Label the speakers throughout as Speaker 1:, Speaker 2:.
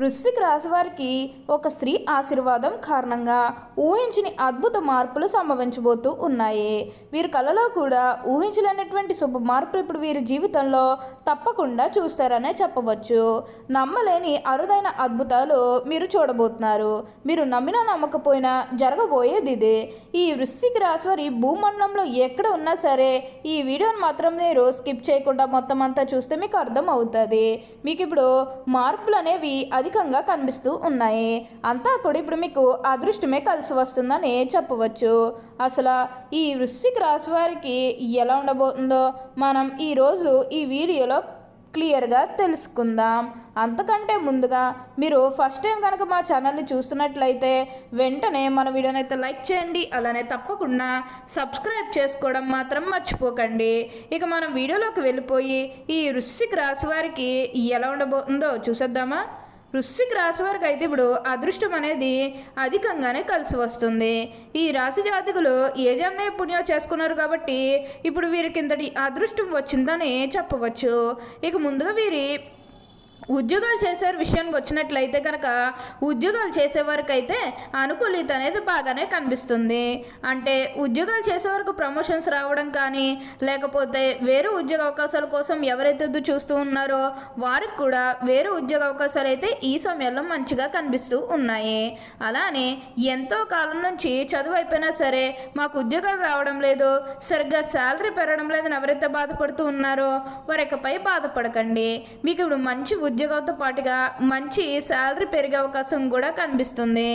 Speaker 1: వృశ్చిక రాశివారికి ఒక స్త్రీ ఆశీర్వాదం కారణంగా ఊహించని అద్భుత మార్పులు సంభవించబోతూ ఉన్నాయి. వీరి కళలో కూడా ఊహించలేనటువంటి శుభ మార్పులు ఇప్పుడు వీరి జీవితంలో తప్పకుండా చూస్తారనే చెప్పవచ్చు. నమ్మలేని అరుదైన అద్భుతాలు మీరు చూడబోతున్నారు. మీరు నమ్మినా నమ్మకపోయినా జరగబోయేది ఇదే. ఈ వృశ్చిక రాశివారి భూమండలంలో ఎక్కడ ఉన్నా సరే ఈ వీడియోని మాత్రం మీరు స్కిప్ చేయకుండా మొత్తం అంతా చూస్తే మీకు అర్థం అవుతుంది మీకు ఇప్పుడు మార్పులు అనేవి అది అధికంగా కనిపిస్తూ ఉన్నాయి. అంతా కూడా ఇప్పుడు మీకు అదృష్టమే కలిసి వస్తుందని చెప్పవచ్చు. అసలు ఈ వృశ్చిక రాశి వారికి ఎలా ఉండబోతుందో మనం ఈరోజు ఈ వీడియోలో క్లియర్గా తెలుసుకుందాం. అంతకంటే ముందుగా మీరు ఫస్ట్ టైం కనుక మా ఛానల్ని చూస్తున్నట్లయితే వెంటనే మన వీడియోని అయితే లైక్ చేయండి. అలానే తప్పకుండా సబ్స్క్రైబ్ చేసుకోవడం మాత్రం మర్చిపోకండి. ఇక మనం వీడియోలోకి వెళ్ళిపోయి ఈ వృశ్చిక రాశి వారికి ఎలా ఉండబోతుందో చూసేద్దామా? వృశ్చిక రాశి వారికి అయితే ఇప్పుడు అదృష్టం అనేది అధికంగానే కలిసి వస్తుంది. ఈ రాశి జాతకులు ఏ పుణ్యం చేసుకున్నారు కాబట్టి ఇప్పుడు వీరికి ఇంతటి అదృష్టం వచ్చిందని చెప్పవచ్చు. ఇక ముందుగా వీరి ఉద్యోగాలు చేసే విషయానికి వచ్చినట్లయితే కనుక ఉద్యోగాలు చేసేవారికి అయితే అనుకూలిత అనేది బాగానే కనిపిస్తుంది. అంటే ఉద్యోగాలు చేసే ప్రమోషన్స్ రావడం కానీ లేకపోతే వేరే ఉద్యోగ అవకాశాల కోసం ఎవరైతే చూస్తూ ఉన్నారో వారికి కూడా వేరే ఉద్యోగ అవకాశాలు అయితే ఈ సమయంలో మంచిగా కనిపిస్తూ ఉన్నాయి. అలానే ఎంతో కాలం నుంచి చదువు అయిపోయినా సరే మాకు ఉద్యోగాలు రావడం లేదు సరిగ్గా శాలరీ పెరగడం లేదని ఎవరైతే బాధపడుతూ ఉన్నారో వారి ఇకపై బాధపడకండి. మీకు ఇప్పుడు మంచి ఉద్యోగంతో పాటుగా మంచి శాలరీ పెరిగే అవకాశం కూడా కనిపిస్తుంది.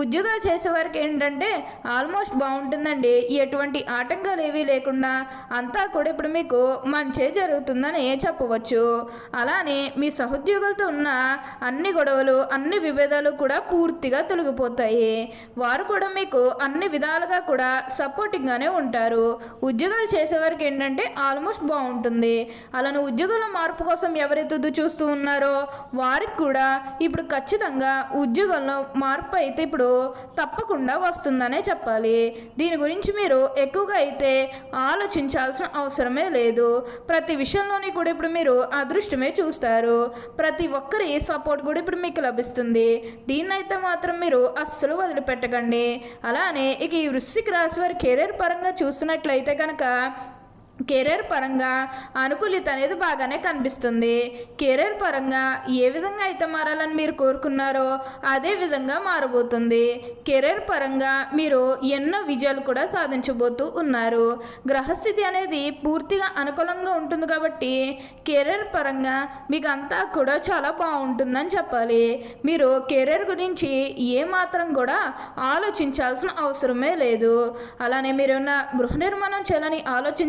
Speaker 1: ఉద్యోగాలు చేసేవారికి ఏంటంటే ఆల్మోస్ట్ బాగుంటుందండి. ఎటువంటి ఆటంకాలు ఏవీ లేకుండా అంతా కూడా ఇప్పుడు మీకు మంచే జరుగుతుందని చెప్పవచ్చు. అలానే మీ సహోద్యోగులతో ఉన్న అన్ని గొడవలు అన్ని విభేదాలు కూడా పూర్తిగా తొలగిపోతాయి. వారు కూడా మీకు అన్ని విధాలుగా కూడా సపోర్టింగ్గానే ఉంటారు. ఉద్యోగాలు చేసేవారికి ఏంటంటే ఆల్మోస్ట్ బాగుంటుంది. అలానే ఉద్యోగంలో మార్పు కోసం ఎవరెత్తుదు చూస్తూ ఉన్నారు వారికి కూడా ఇప్పుడు ఖచ్చితంగా ఉద్యోగంలో మార్పు అయితే ఇప్పుడు తప్పకుండా వస్తుందనే చెప్పాలి. దీని గురించి మీరు ఎక్కువగా అయితే ఆలోచించాల్సిన అవసరమే లేదు. ప్రతి విషయంలోని కూడా ఇప్పుడు మీరు అదృష్టమే చూస్తారు. ప్రతి ఒక్కరి సపోర్ట్ కూడా ఇప్పుడు మీకు లభిస్తుంది. దీన్నైతే మాత్రం మీరు అస్సలు వదిలిపెట్టకండి. అలానే ఇక ఈ వృశ్చిక రాశి వారి కెరీర్ పరంగా చూస్తున్నట్లయితే కనుక కెరీర్ పరంగా అనుకూలిత అనేది బాగానే కనిపిస్తుంది. కెరీర్ పరంగా ఏ విధంగా అయితే మారాలని మీరు కోరుకున్నారో అదే విధంగా మారబోతుంది. కెరీర్ పరంగా మీరు ఎన్నో విజయాలు కూడా సాధించబోతూ ఉన్నారు. గ్రహస్థితి అనేది పూర్తిగా అనుకూలంగా ఉంటుంది కాబట్టి కెరీర్ పరంగా మీకు అంతా కూడా చాలా బాగుంటుందని చెప్పాలి. మీరు కెరీర్ గురించి ఏమాత్రం కూడా ఆలోచించాల్సిన అవసరమే లేదు. అలానే మీరు ఏమన్నా గృహ నిర్మాణం చేయాలని ఆలోచన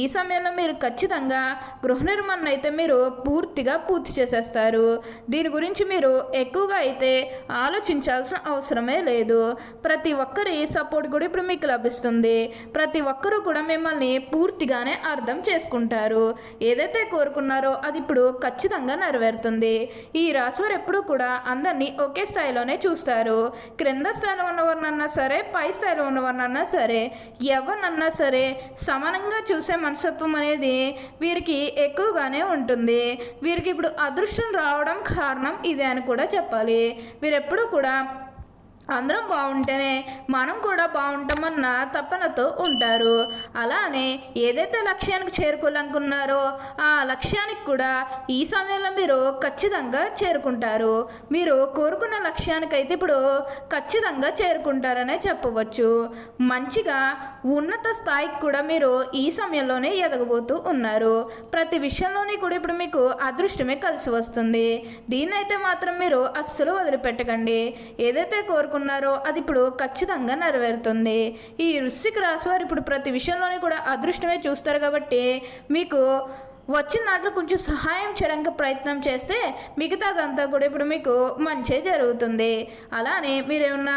Speaker 1: ఈ సమయంలో మీరు ఖచ్చితంగా గృహ నిర్మాణం అయితే మీరు పూర్తిగా పూర్తి చేసేస్తారు. దీని గురించి మీరు ఎక్కువగా అయితే ఆలోచించాల్సిన అవసరమే లేదు. ప్రతి ఒక్కరి సపోర్ట్ కూడా ఇప్పుడు మీకు లభిస్తుంది. ప్రతి ఒక్కరూ కూడా మిమ్మల్ని పూర్తిగానే అర్థం చేసుకుంటారు. ఏదైతే కోరుకున్నారో అది ఇప్పుడు ఖచ్చితంగా నెరవేరుతుంది. ఈ రాశివారు ఎప్పుడూ కూడా అందరినీ ఒకే స్థాయిలోనే చూస్తారు. క్రింద స్థాయిలో ఉన్నవారినన్నా సరే పై స్థాయిలో ఉన్నవారినన్నా సరే ఎవరినన్నా సరే సమానంగా చూసే మనస్తత్వం అనేది వీరికి ఎక్కువగానే ఉంటుంది. వీరికి ఇప్పుడు అదృష్టం రావడం కారణం ఇదే అని కూడా చెప్పాలి. వీరెప్పుడూ కూడా అందరం బాగుంటేనే మనం కూడా బాగుంటామన్న తపనతో ఉంటారు. అలానే ఏదైతే లక్ష్యానికి చేరుకోవాలనుకున్నారో ఆ లక్ష్యానికి కూడా ఈ సమయంలో మీరు ఖచ్చితంగా చేరుకుంటారు. మీరు కోరుకున్న లక్ష్యానికి అయితే ఇప్పుడు ఖచ్చితంగా చేరుకుంటారనే చెప్పవచ్చు. మంచిగా ఉన్నత స్థాయికి కూడా మీరు ఈ సమయంలోనే ఎదగబోతూ ఉన్నారు. ప్రతి విషయంలోనే కూడా ఇప్పుడు మీకు అదృష్టమే కలిసి వస్తుంది. దీన్నైతే మాత్రం మీరు అస్సలు వదిలిపెట్టకండి. ఏదైతే కోరుకున్నారో అది ఇప్పుడు ఖచ్చితంగా నెరవేరుతుంది. ఈ వృశ్చిక రాశి వారు ఇప్పుడు ప్రతి విషయంలోనే కూడా అదృష్టమే చూస్తారు కాబట్టి మీకు వచ్చిన దాంట్లో కొంచెం సహాయం చేయడానికి ప్రయత్నం చేస్తే మిగతాదంతా కూడా ఇప్పుడు మీకు మంచి జరుగుతుంది. అలానే మీరేమన్నా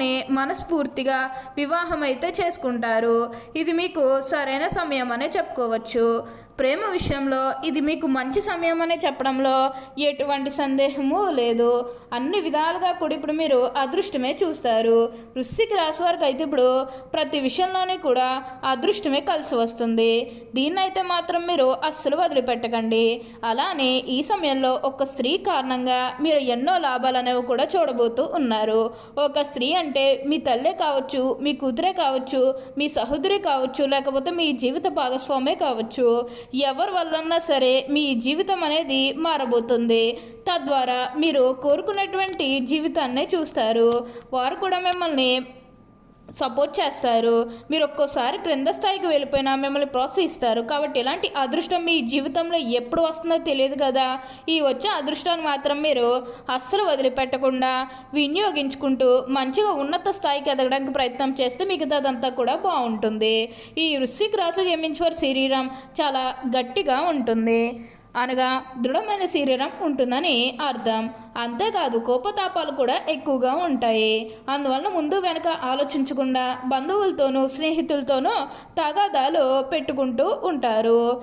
Speaker 1: మనస్ఫూర్తిగా వివాహం అయితే చేసుకుంటారు. ఇది మీకు సరైన సమయం అనే చెప్పుకోవచ్చు. ప్రేమ విషయంలో ఇది మీకు మంచి సమయం అనే చెప్పడంలో ఎటువంటి సందేహము లేదు. అన్ని విధాలుగా కూడా ఇప్పుడు మీరు అదృష్టమే చూస్తారు. వృశ్చిక రాశి వారికి అయితే ఇప్పుడు ప్రతి విషయంలోనే కూడా అదృష్టమే కలిసి వస్తుంది. దీన్నైతే మాత్రం మీరు అస్సలు వదిలిపెట్టకండి. అలానే ఈ సమయంలో ఒక స్త్రీ కారణంగా మీరు ఎన్నో లాభాలు అనేవి కూడా చూడబోతూ ఉన్నారు. ఒక స్త్రీ అంటే మీ తల్లే కావచ్చు మీ కూతురే కావచ్చు మీ సహోదరి కావచ్చు లేకపోతే మీ జీవిత భాగస్వామే కావచ్చు. ఎవరి వల్లన్నా సరే మీ జీవితం అనేది మారబోతుంది. తద్వారా మీరు కోరుకున్నటువంటి జీవితాన్నే చూస్తారు. వారు కూడా మిమ్మల్ని సపోర్ట్ చేస్తారు. మీరు ఒక్కోసారి క్రింద స్థాయికి వెళ్ళిపోయినా మిమ్మల్ని ప్రోత్సహిస్తారు. కాబట్టి ఇలాంటి అదృష్టం మీ జీవితంలో ఎప్పుడు వస్తుందో తెలియదు కదా. ఈ వచ్చే అదృష్టాన్ని మాత్రం మీరు అస్సలు వదిలిపెట్టకుండా వినియోగించుకుంటూ మంచిగా ఉన్నత స్థాయికి ఎదగడానికి ప్రయత్నం చేస్తే మిగతాదంతా కూడా బాగుంటుంది. ఈ వృశ్చిక రాశి జమించువారి శరీరం చాలా గట్టిగా ఉంటుంది. అనగా దృఢమైన శరీరం ఉంటుందని అర్థం. అంతేకాదు కోపతాపాలు కూడా ఎక్కువగా ఉంటాయి. అందువలన ముందు వెనక ఆలోచించకుండా బంధువులతోనూ స్నేహితులతోనూ తగాదాలు పెట్టుకుంటూ ఉంటారు.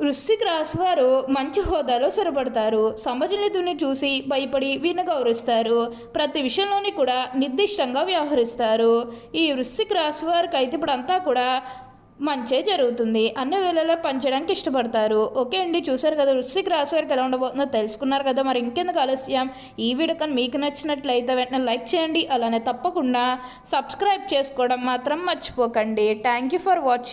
Speaker 1: వృశ్చిక రాశి వారు మంచి హోదాలో స్థిరపడతారు. సమాజనిధుని చూసి భయపడి వీరిని గౌరవిస్తారు. ప్రతి విషయంలోని కూడా నిర్దిష్టంగా వ్యవహరిస్తారు. ఈ వృశ్చిక రాశి వారికి అయితే ఇప్పుడు అంతా కూడా మంచే జరుగుతుంది. అన్ని వేళల్లో పనిచేయడానికి ఇష్టపడతారు. ఓకే అండి చూసారు కదా వృశ్చిక రాశి వారికి ఎలా ఉండబోతుందో తెలుసుకున్నారు కదా మరి ఇంకెందుకు ఆలస్యం? ఈ వీడియో కానీ మీకు నచ్చినట్లయితే వెంటనే లైక్ చేయండి. అలానే తప్పకుండా సబ్స్క్రైబ్ చేసుకోవడం మాత్రం మర్చిపోకండి. Thank you for watching.